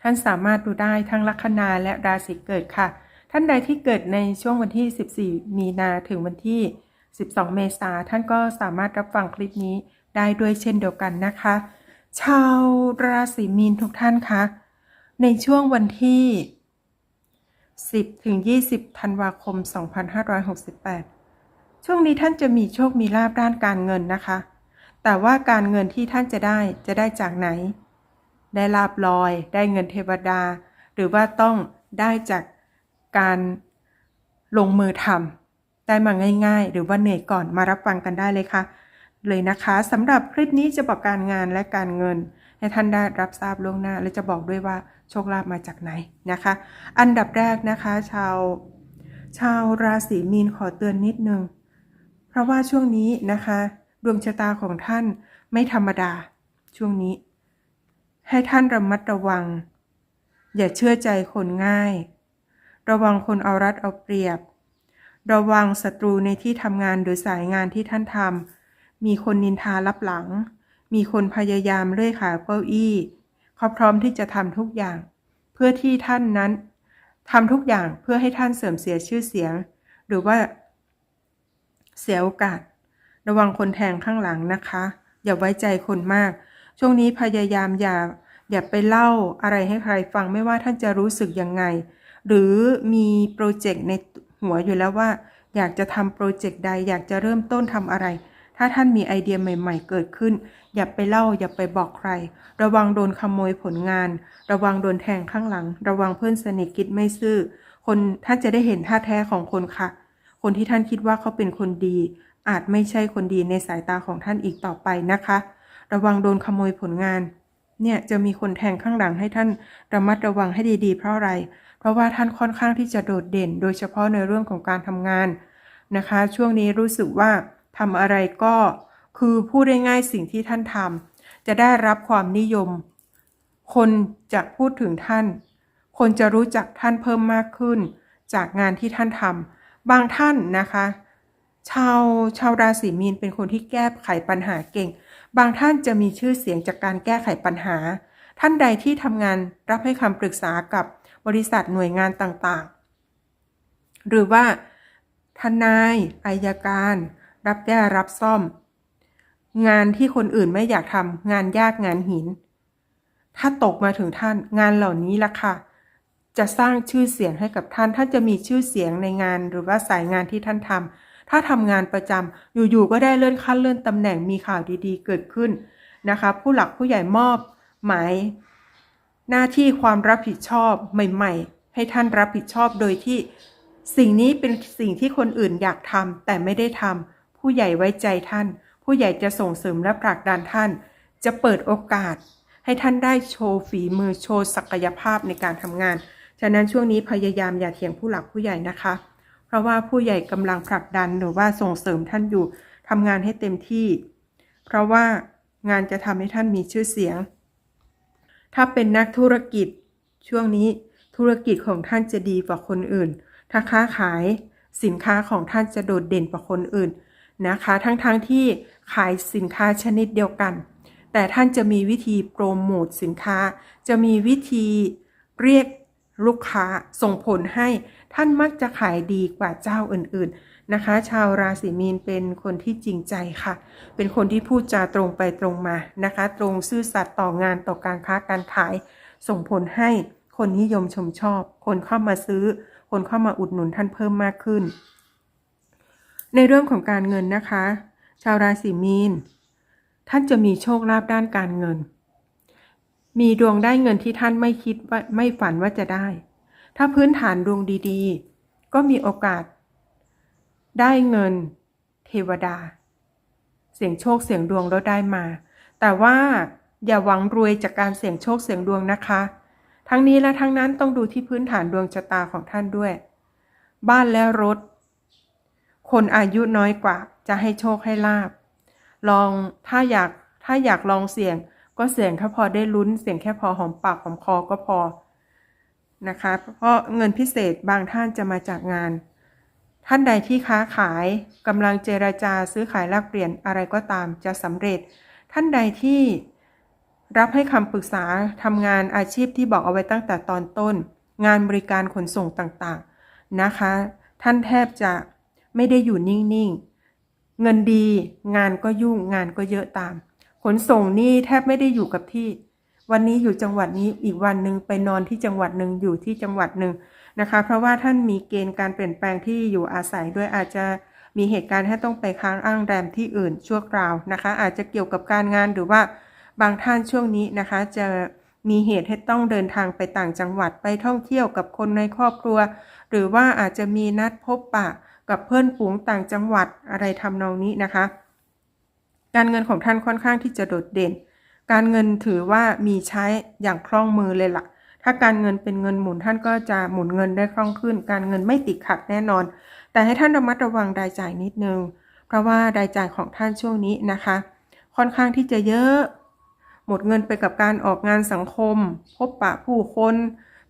ท่านสามารถดูได้ทั้งลัคนาและราศีเกิดค่ะ ท่านใดที่เกิดในช่วงวันที่ 14 มีนาถึงวันที่ 12 เมษาท่านก็สามารถรับฟังคลิปนี้ได้ด้วยเช่นเดียวกันนะคะ ชาวราศีมีนทุกท่านคะ ในช่วงวันที่ 10 ถึง 20 ธันวาคม 2568 ช่วงนี้ท่านจะมีโชคมีลาภด้านการเงินนะคะ แต่ว่าการเงินที่ท่านจะได้จะได้จากไหน ได้ลาบลอย ได้เงินเทวดา หรือว่าต้องได้จากการลงมือทำได้มาง่าย ๆ หรือว่าเหนื่อยก่อนมารับฟังกันได้เลยค่ะ เลยนะคะสำหรับคลิปนี้จะบอกการงานและการเงิน ให้ท่านได้รับทราบล่วงหน้า และจะบอกด้วยว่าโชคลาภมาจากไหนนะคะ อันดับแรกนะคะ ชาวชาวราศีมีนขอเตือนนิดนึง เพราะว่าช่วงนี้นะคะ ดวงชะตาของท่านไม่ธรรมดาช่วงนี้ ให้ท่านระมัดระวัง อย่าเชื่อใจคนง่าย ระวังคนเอารัดเอาเปรียบ ระวังศัตรูในที่ทำงานหรือสายงานที่ท่านทำมีคนนินทารับหลัง มีคนพยายามเลื่อยขาเก้าอี้เขาพร้อมที่จะทำทุกอย่าง เพื่อที่ท่านนั้นทำทุกอย่างเพื่อให้ท่านเสื่อมเสียชื่อเสียง หรือว่า เสียโอกาส ระวังคนแทงข้างหลังนะคะ อย่าไว้ใจคนมาก ช่วงนี้พยายามอย่าอย่าไปเล่าอะไรให้ใครฟังไม่ว่าท่านจะรู้สึกยังไง หรือมีโปรเจกต์ในหัวอยู่แล้วว่า อยากจะทำโปรเจกต์ใด อยากจะเริ่มต้นทำอะไร ถ้าท่านมีไอเดียใหม่ ๆ เกิดขึ้น อย่าไปเล่าอย่าไปบอกใคร ระวังโดนขโมยผลงาน ระวังโดนแทงข้างหลัง ระวังเพื่อนสนิทคิดไม่ซื่อ คนท่านจะได้เห็นท่าแท้ของคนค่ะ คนที่ท่านคิดว่าเขาเป็นคนดี อาจไม่ใช่คนดีในสายตาของท่านอีกต่อไปนะคะ ระวังโดนขโมยผลงาน เนี่ยจะมีคนแทงข้างหลังให้ท่านระมัดระวังให้ดีๆ เพราะอะไร เพราะว่าท่านค่อนข้างที่จะโดดเด่น โดยเฉพาะในเรื่องของการทำงานนะคะ ช่วงนี้รู้สึกว่าทำอะไรก็คือพูดได้ง่ายสิ่งที่ท่านทำจะได้รับความนิยม คนจะพูดถึงท่าน คนจะรู้จักท่านเพิ่มมากขึ้น จากงานที่ท่านทำบางท่านนะคะ ชาวชาวราศีมีนเป็นคนที่แก้ไขปัญหาเก่ง บางท่านจะมีชื่อเสียงจากการแก้ไขปัญหา ท่านใดที่ทำงานรับให้คำปรึกษากับบริษัทหน่วยงานต่างๆ หรือว่า ทนายอายการ รับแก้รับซ่อม งานที่คนอื่นไม่อยากทำงานยากงานหิน ถ้าตกมาถึงท่านงานเหล่านี้ล่ะค่ะจะสร้างชื่อเสียงให้กับท่าน ท่านจะมีชื่อเสียงในงานหรือว่าสายงานที่ท่านทำ ถ้าทำงานประจำอยู่ๆก็ได้เลื่อนขั้นเลื่อนตำแหน่งมีข่าวดีๆ เกิดขึ้นนะคะผู้หลักผู้ใหญ่มอบหมายหน้าที่ความรับผิดชอบใหม่ ๆ ให้ท่านรับผิดชอบโดยที่สิ่งนี้เป็นสิ่งที่คนอื่นอยากทำแต่ไม่ได้ทำผู้ใหญ่ไว้ใจท่าน ผู้ใหญ่จะส่งเสริมและผลักดันท่าน จะเปิดโอกาส ให้ท่านได้โชว์ฝีมือโชว์ศักยภาพในการทำงาน ฉะนั้นช่วงนี้พยายามอย่าเถียงผู้หลักผู้ใหญ่นะคะ เพราะว่าผู้ใหญ่กำลังผลักดันหรือว่าส่งเสริมท่านอยู่ทำงานให้เต็มที่ เพราะว่างานจะทำให้ท่านมีชื่อเสียง ถ้าเป็นนักธุรกิจ ช่วงนี้ธุรกิจของท่านจะดีกว่าคนอื่น ถ้าค้าขายสินค้าของท่านจะโดดเด่นกว่าคนอื่นนะคะ ทั้งๆทที่ขายสินค้าชนิดเดียวกัน แต่ท่านจะมีวิธีโปรโมทสินค้า จะมีวิธีเรียก ลูกค้าส่งผลให้ท่านมักจะขายดีกว่าเจ้าอื่นๆนะคะ ชาวราศีมีนเป็นคนที่จริงใจค่ะ เป็นคนที่พูดจาตรงไปตรงมานะคะ ตรงซื่อสัตย์ต่องานต่อการค้าการขาย ส่งผลให้คนนิยมชมชอบ คนเข้ามาซื้อ คนเข้ามาอุดหนุนท่านเพิ่มมากขึ้น ในเรื่องของการเงินนะคะ ชาวราศีมีน ท่านจะมีโชคลาภด้านการเงิน มีดวงได้เงินที่ท่านไม่คิดว่าไม่ฝันว่าจะได้ ถ้าพื้นฐานดวงดีๆ ก็มีโอกาส ได้เงิน เทวดา เสียงโชคเสียงดวงแล้วได้มา แต่ว่าอย่าหวังรวยจากการเสี่ยงโชคเสี่ยงดวงนะคะ ทั้งนี้และทั้งนั้นต้องดูที่พื้นฐานดวงชะตาของท่านด้วย บ้านและรถ คนอายุน้อยกว่าจะให้โชคให้ลาบ ลองถ้าอยากถ้าอยากลองเสี่ยง ก็เสี่ยงถ้าพอได้ลุ้น เสี่ยงแค่พอหอมปากหอมคอก็พอนะคะ เพราะเงินพิเศษบางท่านจะมาจากงาน ท่านใดที่ค้าขายกำลังเจรจาซื้อขายแลกเปลี่ยนอะไรก็ตามจะสำเร็จ ท่านใดที่รับให้คำปรึกษาทำงานอาชีพที่บอกเอาไว้ตั้งแต่ตอนต้น งานบริการขนส่งต่างๆนะคะ ท่านแทบจะไม่ได้อยู่นิ่งๆ เงินดีงานก็ยุ่งงานก็เยอะตาม ขนส่งนี่แทบไม่ได้อยู่กับที่ วันนี้อยู่จังหวัดนี้อีกวันหนึ่งไปนอนที่จังหวัดหนึ่งอยู่ที่จังหวัดหนึ่งนะคะ เพราะว่าท่านมีเกณฑ์การเปลี่ยนแปลงที่อยู่อาศัยด้วยอาจจะมีเหตุการณ์ให้ต้องไปค้างอ้างแรมที่อื่นชั่วคราวนะคะ อาจจะเกี่ยวกับการงานหรือว่าบางท่านช่วงนี้นะคะ จะมีเหตุให้ต้องเดินทางไปต่างจังหวัดไปท่องเที่ยวกับคนในครอบครัว หรือว่าอาจจะมีนัดพบปะกับเพื่อนฝูงต่างจังหวัดอะไรทำนองนี้นะคะ การเงินของท่านค่อนข้างที่จะโดดเด่น การเงินถือว่ามีใช้อย่างคล่องมือเลยละ่ะ ถ้าการเงินเป็นเงินหมุนท่านก็จะหมุนเงินได้คล่องขึ้น การเงินไม่ติดขัดแน่นอน แต่ให้ท่านระมัดระวังรายจ่ายนิดนึง เพราะว่ารายจ่ายของท่านช่วงนี้นะคะ ค่อนข้างที่จะเยอะ หมดเงินไปกับการออกงานสังคม พบปะผู้คน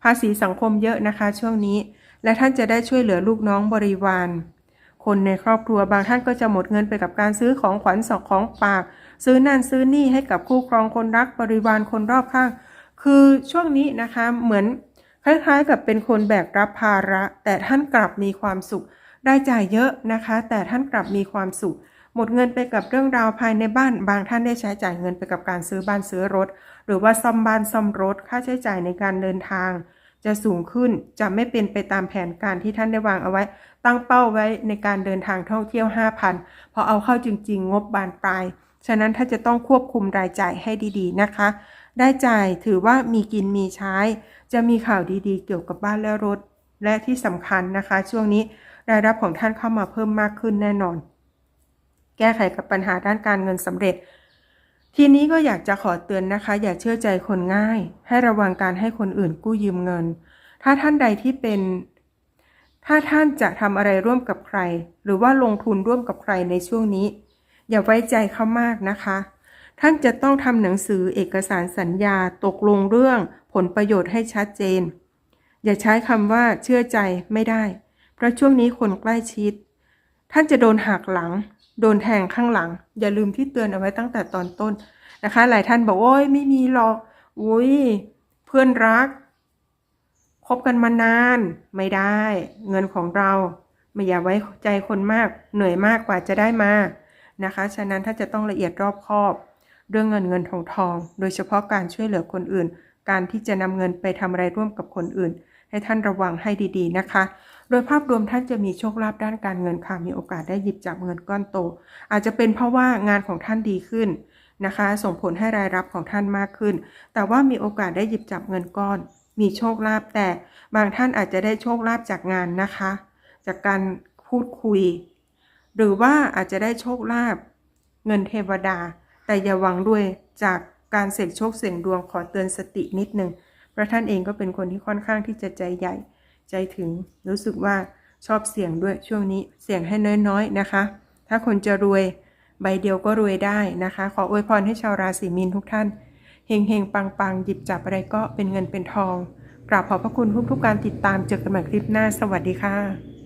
ภาษีสังคมเยอะนะคะ ช่วงนี้ และท่านจะได้ช่วยเหลือลูกน้องบริวาร คนในครอบครัวบางท่านก็จะหมดเงินไปกับการซื้อของขวัญสองของฝาก ซื้อนั่นซื้อนี่ให้กับคู่ครองคนรักบริวารคนรอบข้าง คือช่วงนี้นะคะเหมือนคล้ายๆ กับเป็นคนแบกรับภาระ แต่ท่านกลับมีความสุข ได้จ่ายเยอะนะคะ แต่ท่านกลับมีความสุข หมดเงินไปกับเรื่องราวภายในบ้าน บางท่านได้ใช้จ่ายเงินไปกับการซื้อบ้านซื้อรถ หรือว่าซ่อมบ้านซ่อมรถ ค่าใช้จ่ายในการเดินทาง จะสูงขึ้นจะไม่เป็นไปตามแผนการที่ท่านได้วางเอาไว้ ตั้งเป้าไว้ในการเดินทางท่องเที่ยว 5,000 พอเอาเข้าจริง ๆ งบบานปลาย ฉะนั้นถ้าจะต้องควบคุมรายจ่ายให้ดีๆนะคะ ได้จ่ายถือว่ามีกินมีใช้ จะมีข่าวดีๆ เกี่ยวกับบ้านและรถ และที่สำคัญนะคะ ช่วงนี้รายรับของท่านเข้ามาเพิ่มมากขึ้นแน่นอน แก้ไขกับปัญหาด้านการเงินสำเร็จ ทีนี้ก็อยากจะขอเตือนนะคะ อย่าเชื่อใจคนง่าย ให้ระวังการให้คนอื่นกู้ยืมเงิน ถ้าท่านใดที่เป็น ถ้าท่านจะทำอะไรร่วมกับใคร หรือว่าลงทุนร่วมกับใครในช่วงนี้ อย่าไว้ใจเขามากนะคะ ท่านจะต้องทำหนังสือเอกสารสัญญาตกลงเรื่องผลประโยชน์ให้ชัดเจน อย่าใช้คำว่าเชื่อใจไม่ได้ เพราะช่วงนี้คนใกล้ชิด ท่านจะโดนหักหลัง โดนแทงข้างหลัง อย่าลืมที่เตือนเอาไว้ตั้งแต่ตอนต้นนะคะ หลายท่านบอกโอ้ยไม่มีหรอกอุ้ยเพื่อนรักคบกันมานานไม่ได้ เงินของเราไม่อย่าไว้ใจคนมากเหนื่อยมากกว่าจะได้มานะคะ ฉะนั้นถ้าจะต้องละเอียดรอบคอบ เรื่องเงินเงินทองทอง โดยเฉพาะการช่วยเหลือคนอื่น การที่จะนำเงินไปทำอะไรร่วมกับคนอื่น ให้ท่านระวังให้ดีๆนะคะ โดยภาพรวมท่านจะมีโชคลาภด้านการเงินค่ะ มีโอกาสได้หยิบจับเงินก้อนโต อาจจะเป็นเพราะว่างานของท่านดีขึ้นนะคะ ส่งผลให้รายรับของท่านมากขึ้น แต่ว่ามีโอกาสได้หยิบจับเงินก้อน มีโชคลาภแต่บางท่านอาจจะได้โชคลาภจากงานนะคะ จากการพูดคุย หรือว่าอาจจะได้โชคลาภเงินเทวดา แต่อย่าหวังด้วยจากการเสี่ยงโชคเสี่ยงดวงขอเตือนสตินิดนึง พระท่านเองก็เป็นคนที่ค่อนข้างที่จะใจใหญ่ใจถึง รู้สึกว่าชอบเสี่ยงด้วยช่วงนี้เสี่ยงให้น้อยๆนะคะ ถ้าคนจะรวยใบเดียวก็รวยได้นะคะ ขออวยพรให้ชาวราศีมีนทุกท่านเฮงเฮงปังปังหยิบจับอะไรก็เป็นเงินเป็นทอง กราบขอบพระคุณทุกๆการติดตามเจอกันใหม่คลิปหน้า สวัสดีค่ะ